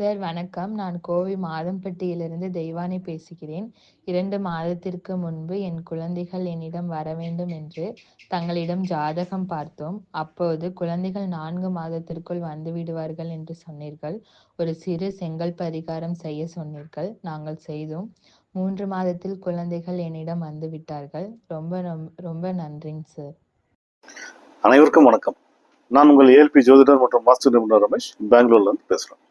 Sir வணக்கம். நான் கோவை மாதம்பட்டியிலிருந்து தெய்வானை பேசுகிறேன். இரண்டு மாதத்திற்கு முன்பு என் குழந்தைகள் என்னிடம் வரவேண்டும் என்று தங்களிடம் ஜாதகம் பார்த்தோம். அப்போது குழந்தைகள் நான்கு மாதத்திற்குள் வந்து விடுவார்கள் என்று சொன்னீர்கள். ஒரு சிறு செங்கல் பரிகாரம் செய்ய சொன்னீர்கள். நாங்கள் செய்தோம். மூன்று மாதத்தில் குழந்தைகள் என்னிடம் வந்து விட்டார்கள் ரொம்ப ரொம்ப நன்றிங்க சார். அனைவருக்கும் வணக்கம் நான் உங்கள் ஏஎல்பி ஜோதிடர் மற்றும் வாஸ்து நிபுணர் ரமேஷ் பெங்களூர்லேருந்து பேசுகிறேன்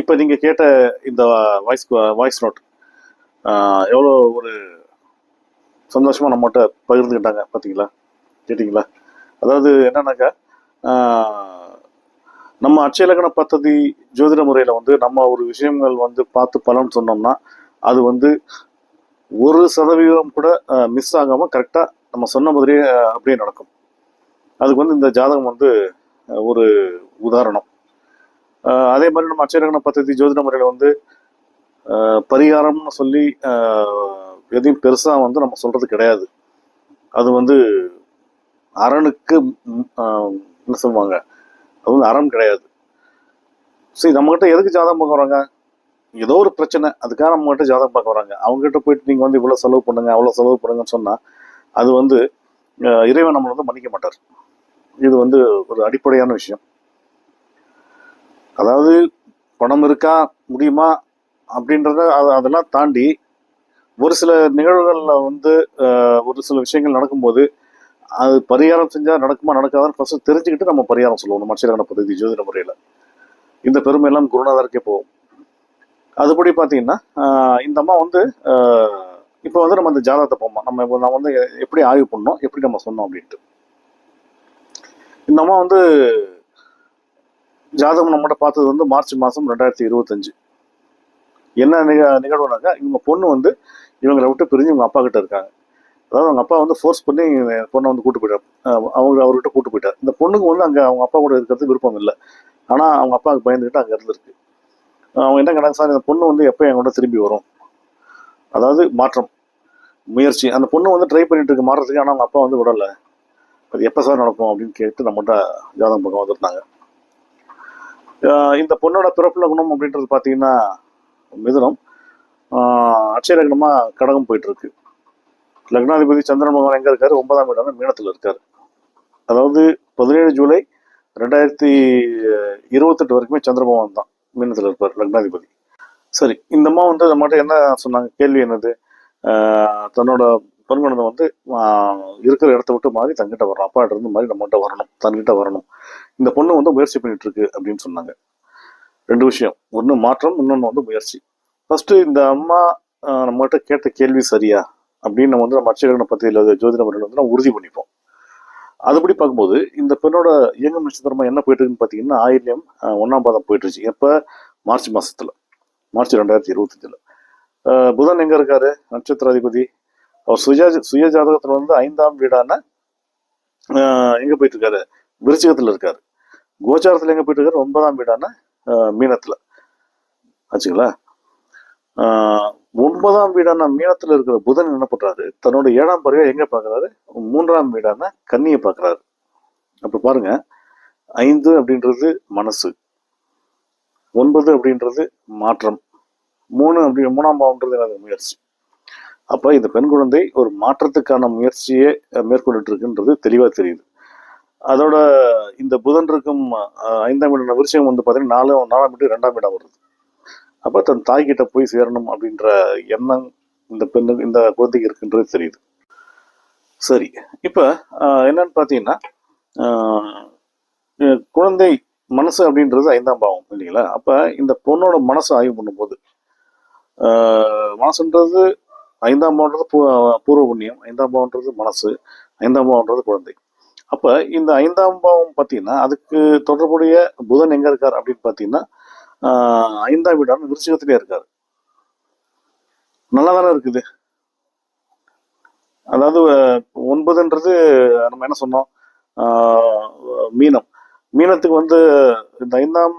இப்போ நீங்கள் கேட்ட இந்த வாய்ஸ் வாய்ஸ் நோட் எவ்வளோ ஒரு சந்தோஷமாக நம்மகிட்ட பகிர்ந்துக்கிட்டாங்க பார்த்தீங்களா கேட்டிங்களா? அதாவது என்னன்னாக்கா நம்ம அட்சயலக்கண பத்ததி ஜோதிட முறையில் வந்து நம்ம ஒரு விஷயங்கள் வந்து பார்த்து பலன் சொன்னோம்னா அது வந்து ஒரு சதவீதம் கூட மிஸ் ஆகாமல் கரெக்டாக நம்ம சொன்ன மாதிரியே அப்படியே நடக்கும். அதுக்கு வந்து இந்த ஜாதகம் வந்து ஒரு உதாரணம். அதே மாதிரி நம்ம அச்சரகண பദ്ധதி ஜோதிட முறையில் வந்து பரிகாரம்னு சொல்லி எதையும் பெருசாக வந்து நம்ம சொல்கிறது கிடையாது. அது வந்து அரணுக்கு என்ன சொல்லுவாங்க? அது வந்து அறம் கிடையாது. சரி நம்மகிட்ட எதுக்கு ஜாதகம் பார்க்க வராங்க? ஏதோ ஒரு பிரச்சனை. அதுக்காக நம்மகிட்ட ஜாதகம் பார்க்க வராங்க. அவங்ககிட்ட போயிட்டு நீங்கள் வந்து இவ்வளோ செலவு பண்ணுங்க அவ்வளோ செலவு பண்ணுங்கன்னு சொன்னால் அது வந்து இறைவன் நம்மளை வந்து மன்னிக்க மாட்டார். இது வந்து ஒரு அடிப்படையான விஷயம். அதாவது பணம் இருக்கா முடியுமா அப்படின்றத அது அதெல்லாம் தாண்டி ஒரு சில நிகழ்வுகளில் வந்து ஒரு சில விஷயங்கள் நடக்கும்போது அது பரிகாரம் செஞ்சால் நடக்குமா நடக்காதான்னு ஃபஸ்ட்டு தெரிஞ்சுக்கிட்டு நம்ம பரிகாரம் சொல்லுவோம். நம்ம பதவி ஜோதிட முறையில். இந்த பெருமையெல்லாம் குருநாதருக்கே போகும். அதுபடி பார்த்தீங்கன்னா இந்த அம்மா வந்து இப்போ வந்து நம்ம இந்த ஜாதகத்தை போமா நம்ம இப்போ நான் வந்து எப்படி ஆய்வு பண்ணோம் எப்படி நம்ம சொன்னோம் அப்படின்ட்டு. இந்த அம்மா வந்து ஜாதகம் நம்மகிட்ட பார்த்தது வந்து மார்ச் மாதம் ரெண்டாயிரத்தி இருபத்தஞ்சு. என்ன நிக நிகழ்வுனாக்கா இவங்க பொண்ணு வந்து இவங்களை விட்டு பிரிஞ்சு இவங்க அப்பா கிட்ட இருக்காங்க. அதாவது அவங்க அப்பா வந்து ஃபோர்ஸ் பண்ணி பொண்ணை வந்து கூட்டு போயிட்டார். அவங்க அவர்கிட்ட கூட்டு போயிட்டார். இந்த பொண்ணுக்கு வந்து அங்கே அவங்க அப்பா கூட இருக்கிறது விருப்பம் இல்லை. ஆனால் அவங்க அப்பாவுக்கு பயந்துக்கிட்டு அங்கே இருந்திருக்கு. அவங்க என்ன கேட்டாங்க சார் இந்த பொண்ணு வந்து எப்போ என் திரும்பி வரும்? அதாவது மாற்றம் முயற்சி. அந்த பொண்ணு வந்து ட்ரை பண்ணிட்டு இருக்கு மாறுறதுக்கு ஆனால் அவங்க அப்பா வந்து விடலை. அது எப்போ சார் நடக்கும் அப்படின்னு கேட்டு நம்மகிட்ட ஜாதகம் பக்கம் வந்திருந்தாங்க. இந்த பொண்ணோட பிறப்புல குணம் அப்படின்றது பார்த்தீங்கன்னா மிதுனம். ஆஹ் அட்சய கடகம் போயிட்டு இருக்கு லக்னாதிபதி சந்திரன் பகவான் எங்கே இருக்காரு? ஒன்பதாம் இடம் மீனத்தில் இருக்காரு. அதாவது பதினேழு ஜூலை ரெண்டாயிரத்தி இருபத்தெட்டு வரைக்குமே சந்திர பகவான் தான் மீனத்தில் இருப்பார் லக்னாதிபதி. சரி இந்த அம்மா வந்து நம்மகிட்ட என்ன சொன்னாங்க? கேள்வி என்னது? தன்னோட தன்னோட வந்து இருக்கிற இடத்த விட்டு மாறி தங்கிட்ட வரணும் அப்பாட்ட இருந்து மாதிரி நம்மகிட்ட வரணும். தன்கிட்ட வரணும். இந்த பொண்ணு வந்து முயற்சி பண்ணிட்டு இருக்கு அப்படின்னு சொன்னாங்க. ரெண்டு விஷயம். ஒன்று மாற்றம் இன்னொன்று வந்து முயற்சி. ஃபர்ஸ்ட் இந்த அம்மா நம்மகிட்ட கேட்ட கேள்வி சரியா? அப்படின்னு நம்ம வந்து நம்ம அச்சகரண பத்தியில் ஜோதிட முறையில் வந்து நம்ம உறுதி பண்ணிப்போம். அதுபடி பார்க்கும்போது இந்த பெண்ணோட இயங்கும் நட்சத்திரமா என்ன போயிட்டு இருக்குன்னு பார்த்தீங்கன்னா ஆயிரம் ஒன்றாம் பாதம் போயிட்டுருச்சு எப்போ? மார்ச் மாசத்துல. மார்ச் ரெண்டாயிரத்தி இருபத்தஞ்சில். புதன் எங்கே இருக்காரு? நட்சத்திராதிபதி. அவர் சுய சுய ஜாதகத்தில் வந்து ஐந்தாம் வீடான எங்க போயிட்டு இருக்காரு விருச்சிகத்துல இருக்காரு. கோச்சாரத்துல எங்க போயிட்டு இருக்காரு ஒன்பதாம் வீடான மீனத்தில் மீனத்துல. ஆச்சுங்களா? ஒன்பதாம் வீடான மீனத்துல இருக்கிற புதன் என்ன பண்றாரு? தன்னோட ஏழாம் பறவை எங்க பாக்குறாரு? மூன்றாம் வீடான கன்னியை பாக்குறாரு. அப்ப பாருங்க. ஐந்து அப்படின்றது மனசு. ஒன்பது அப்படின்றது மாற்றம். மூணு அப்படி மூணாம் பாவம்ன்றது எனக்கு முயற்சி. அப்போ இந்த பெண் குழந்தை ஒரு மாற்றத்துக்கான முயற்சியை மேற்கொண்டுட்டு இருக்குன்றது தெளிவாக தெரியுது. அதோட இந்த புதன் இருக்கும் ஐந்தாம் இடம் விருச்சகம் வந்து பார்த்தீங்கன்னா நாலு நாலாம் வீடு ரெண்டாம் இடம் வருது. அப்போ தன் தாய்கிட்ட போய் சேரணும் அப்படின்ற எண்ணம் இந்த பெண்ணுக்கு இந்த குழந்தைக்கு இருக்குன்றது தெரியுது. சரி இப்போ என்னன்னு பார்த்தீங்கன்னா குழந்தை மனசு அப்படின்றது ஐந்தாம் பாவம் இல்லைங்களா? அப்போ இந்த பொண்ணோட மனசு ஆய்வு பண்ணும்போது மனசுன்றது ஐந்தாம் பாவன்றது பூ- பூர்வ புண்ணியம் ஐந்தாம் பாவன்றது மனசு ஐந்தாம் பாவன்றது குழந்தை. அப்போ இந்த ஐந்தாம் பாவம் பார்த்தீங்கன்னா அதுக்கு தொடர்புடைய புதன் எங்கே இருக்கார் அப்படின்னு பார்த்தீங்கன்னா ஐந்தாம் வீடான விருச்சிகத்திலே இருக்கார். நல்லா தானே இருக்குது? அதாவது ஒன்பதுன்றது நம்ம என்ன சொன்னோம்? மீனம். மீனத்துக்கு வந்து இந்த ஐந்தாம்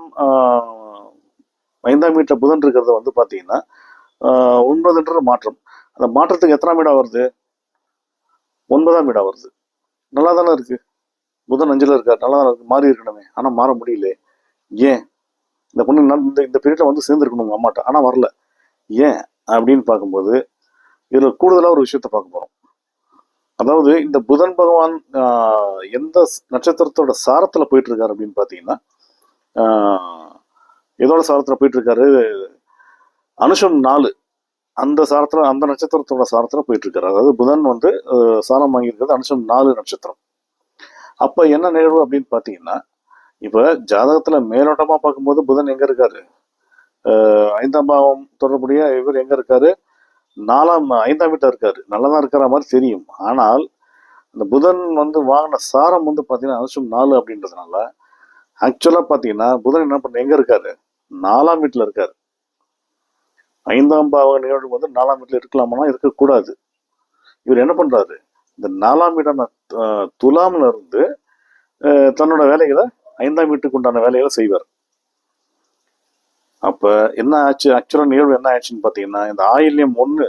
ஐந்தாம் வீட்டில் புதன் இருக்கிறது வந்து பார்த்தீங்கன்னா ஒன்பதுன்ற மாற்றம். அந்த மாற்றத்துக்கு எத்தனாம் இடம் வருது? ஒன்பதாம் இடம் வருது. நல்லா தானே இருக்கு? புதன் அஞ்சில் இருக்கார். நல்லா தானே இருக்கு? மாறி இருக்கணுமே. ஆனால் மாற முடியல. ஏன்? இந்த பொண்ணு நன்- இந்த இந்த பீரியட்ல வந்து சேர்ந்துருக்கணும் உங்கள் அம்மாட்ட. ஆனால் வரல. ஏன்? அப்படின்னு பார்க்கும்போது இதில் கூடுதலாக ஒரு விஷயத்த பார்க்க போகிறோம் அதாவது இந்த புதன் பகவான் எந்த நட்சத்திரத்தோட சாரத்தில் போயிட்டு இருக்காரு அப்படின்னு பார்த்தீங்கன்னா எதோட சாரத்தில் போயிட்டு இருக்காரு அனுஷம் நாலு. அந்த சாரத்தில் அந்த நட்சத்திரத்தோட சாரத்தில் போயிட்டு இருக்காரு அதாவது புதன் வந்து சாரம் வாங்கியிருக்கிறது அனுஷம் நாலு நட்சத்திரம். அப்போ என்ன நிகழ்வு அப்படின்னு பார்த்தீங்கன்னா இப்போ ஜாதகத்தில் மேலோட்டமாக பார்க்கும்போது புதன் எங்கே இருக்காரு? ஐந்தாம் பாவம் தொடர்புடைய இவர் எங்கே இருக்காரு? நாலாம் ஐந்தாம் வீட்டில் இருக்காரு. நல்லதான் இருக்கிற மாதிரி தெரியும். ஆனால் இந்த புதன் வந்து வாங்கின சாரம் வந்து பார்த்தீங்கன்னா அனுஷம் நாலு அப்படின்றதுனால ஆக்சுவலாக பார்த்தீங்கன்னா புதன் என்ன பண்ண எங்கே இருக்காரு? நாலாம் வீட்டில் இருக்காரு. ஐந்தாம் பாவ நிகழ்வு வந்து நாலாம் வீட்டில் இருக்கலாமா இருக்கக்கூடாது. இவர் என்ன பண்றாரு? இந்த நாலாம் வீடான துலாமில் துலாம்ல இருந்து தன்னோட வேலைகளை ஐந்தாம் வீட்டுக்கு உண்டான வேலைகளை செய்வார். அப்ப என்ன ஆச்சு? ஆக்சுவலாக நிகழ்வு என்ன ஆச்சுன்னு பார்த்தீங்கன்னா இந்த ஆயில்யம் ஒன்று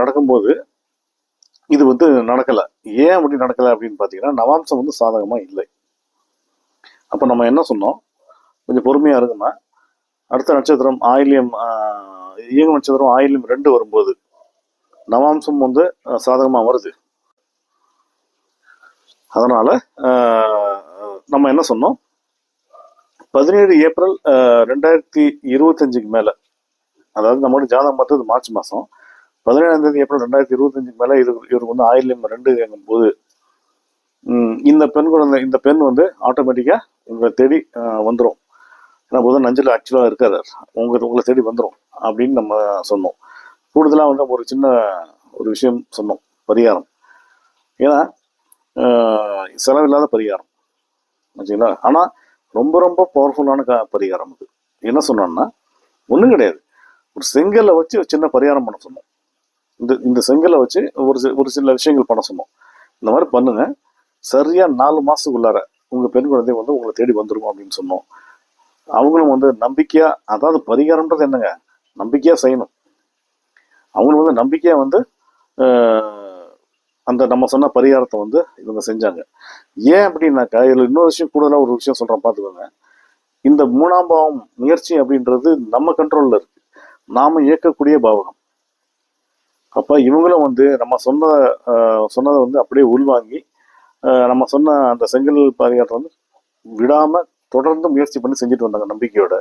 நடக்கும்போது இது வந்து நடக்கலை. ஏன் அப்படி நடக்கலை அப்படின்னு பார்த்தீங்கன்னா நவாம்சம் வந்து சாதகமாக இல்லை. அப்போ நம்ம என்ன சொன்னோம்? கொஞ்சம் பொறுமையாக இருக்குமா அடுத்த நட்சத்திரம் ஆயில்யம் ஆஹ், இயங்கு நட்சத்திரம் ஆயில்யம் ரெண்டு வரும்போது நவாம்சம் வந்து சாதகமாக வருது. அதனால் நம்ம என்ன சொன்னோம்? பதினேழு ஏப்ரல் ரெண்டாயிரத்தி இருபத்தஞ்சுக்கு மேலே அதாவது நம்மளோட ஜாதகம் பார்த்தது மார்ச் மாதம் பதினேழாம் தேதி ஏப்ரல் ரெண்டாயிரத்தி இருபத்தஞ்சுக்கு மேலே இது இவருக்கு வந்து ஆயில்யம் ரெண்டு இயங்கும் போது இந்த பெண் குழந்தை இந்த பெண் வந்து ஆட்டோமேட்டிக்காக உங்களை தேடி வந்துடும் ஏன்னா புதன் அஞ்சில் ஆக்சுவலாக இருக்காரு உங்க உங்களை தேடி வந்துடும் அப்படின்னு நம்ம சொன்னோம். கூடுதலாக வந்து ஒரு சின்ன ஒரு விஷயம் சொன்னோம். பரிகாரம். ஏன்னா செலவில்லாத பரிகாரம். வச்சுங்களா ஆனால் ரொம்ப ரொம்ப பவர்ஃபுல்லான க பரிகாரம் அது. என்ன சொன்னோம்னா ஒன்றும் கிடையாது. ஒரு செங்கலை வச்சு ஒரு சின்ன பரிகாரம் பண்ண சொன்னோம். இந்த இந்த செங்கலை வச்சு ஒரு ஒரு சில விஷயங்கள் பண்ண சொன்னோம். இந்த மாதிரி பண்ணுங்க. சரியாக நாலு மாதத்துக்குள்ளார உங்கள் பெண் குழந்தை வந்து உங்களை தேடி வந்துரும் அப்படின்னு சொன்னோம். அவங்களும் வந்து நம்பிக்கையா அதாவது பரிகாரம்ன்றது என்னங்க? நம்பிக்கையா செய்யணும். அவங்களும் வந்து நம்பிக்கையா வந்து அந்த நம்ம சொன்ன பரிகாரத்தை வந்து இவங்க செஞ்சாங்க. ஏன் அப்படின்னாக்கா இதுல இன்னொரு விஷயம் கூடுதலா ஒரு விஷயம் சொல்றேன் பார்த்துக்கோங்க. இந்த மூணாம் பாவம் முயற்சி அப்படின்றது நம்ம கண்ட்ரோல்ல இருக்கு. நாம இயக்கக்கூடிய பாவகம். அப்ப இவங்களும் வந்து நம்ம சொன்ன சொன்னதை வந்து அப்படியே உள்வாங்கி நம்ம சொன்ன அந்த செங்கல் பரிகாரத்தை வந்து விடாம தொடர்ந்து முயற்சி பண்ணி செஞ்சுட்டு வந்தாங்க நம்பிக்கையோட.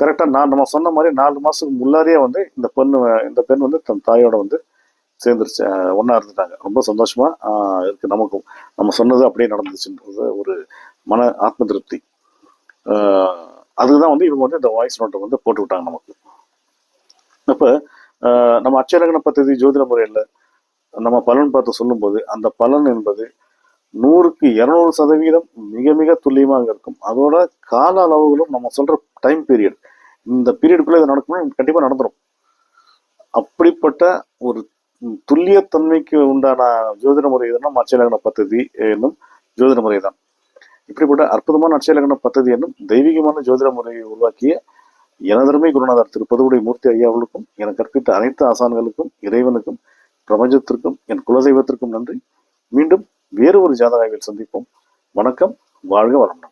கரெக்டாக நான் நம்ம சொன்ன மாதிரி நாலு மாதத்துக்கு முன்னாடியே வந்து இந்த பெண் இந்த பெண் வந்து தன் தாயோட வந்து சேர்ந்துருச்சு. ஒன்றா இருந்துட்டாங்க. ரொம்ப சந்தோஷமாக இருக்குது நமக்கும். நம்ம சொன்னது அப்படியே நடந்துச்சுன்றது ஒரு மன ஆத்ம திருப்தி. அதுதான் வந்து இவங்க வந்து இந்த வாய்ஸ் நோட்டை வந்து போட்டு விட்டாங்க நமக்கு. அப்போ நம்ம அச்சலகன பத்ததி ஜோதிட முறையில் நம்ம பலன் பார்த்து சொல்லும்போது அந்த பலன் என்பது நூறுக்கு இரநூறு சதவீதம் மிக மிக துல்லியமாக இருக்கும். அதோட கால அளவுகளும் நம்ம சொல்கிற டைம் பீரியட் இந்த பீரியடுக்குள்ளே இது நடக்கணும் கண்டிப்பாக நடந்துடும் அப்படிப்பட்ட ஒரு துல்லியத்தன்மைக்கு உண்டான ஜோதிட முறை எதுனா மச்சலகன பத்ததி என்னும் ஜோதிட முறை தான். இப்படிப்பட்ட அற்புதமான அச்சலகன பத்ததி என்னும் தெய்வீகமான ஜோதிட முறையை உருவாக்கிய எனதருமை குருநாதர் திருப்பதுவுடைய மூர்த்தி ஐயா என கற்பித்த அனைத்து ஆசான்களுக்கும் இறைவனுக்கும் பிரபஞ்சத்திற்கும் என் குலதெய்வத்திற்கும் நன்றி. மீண்டும் வேறு ஒரு ஜாதகாவில் சந்திப்போம். வணக்கம் வாழ்க வளமுடன்.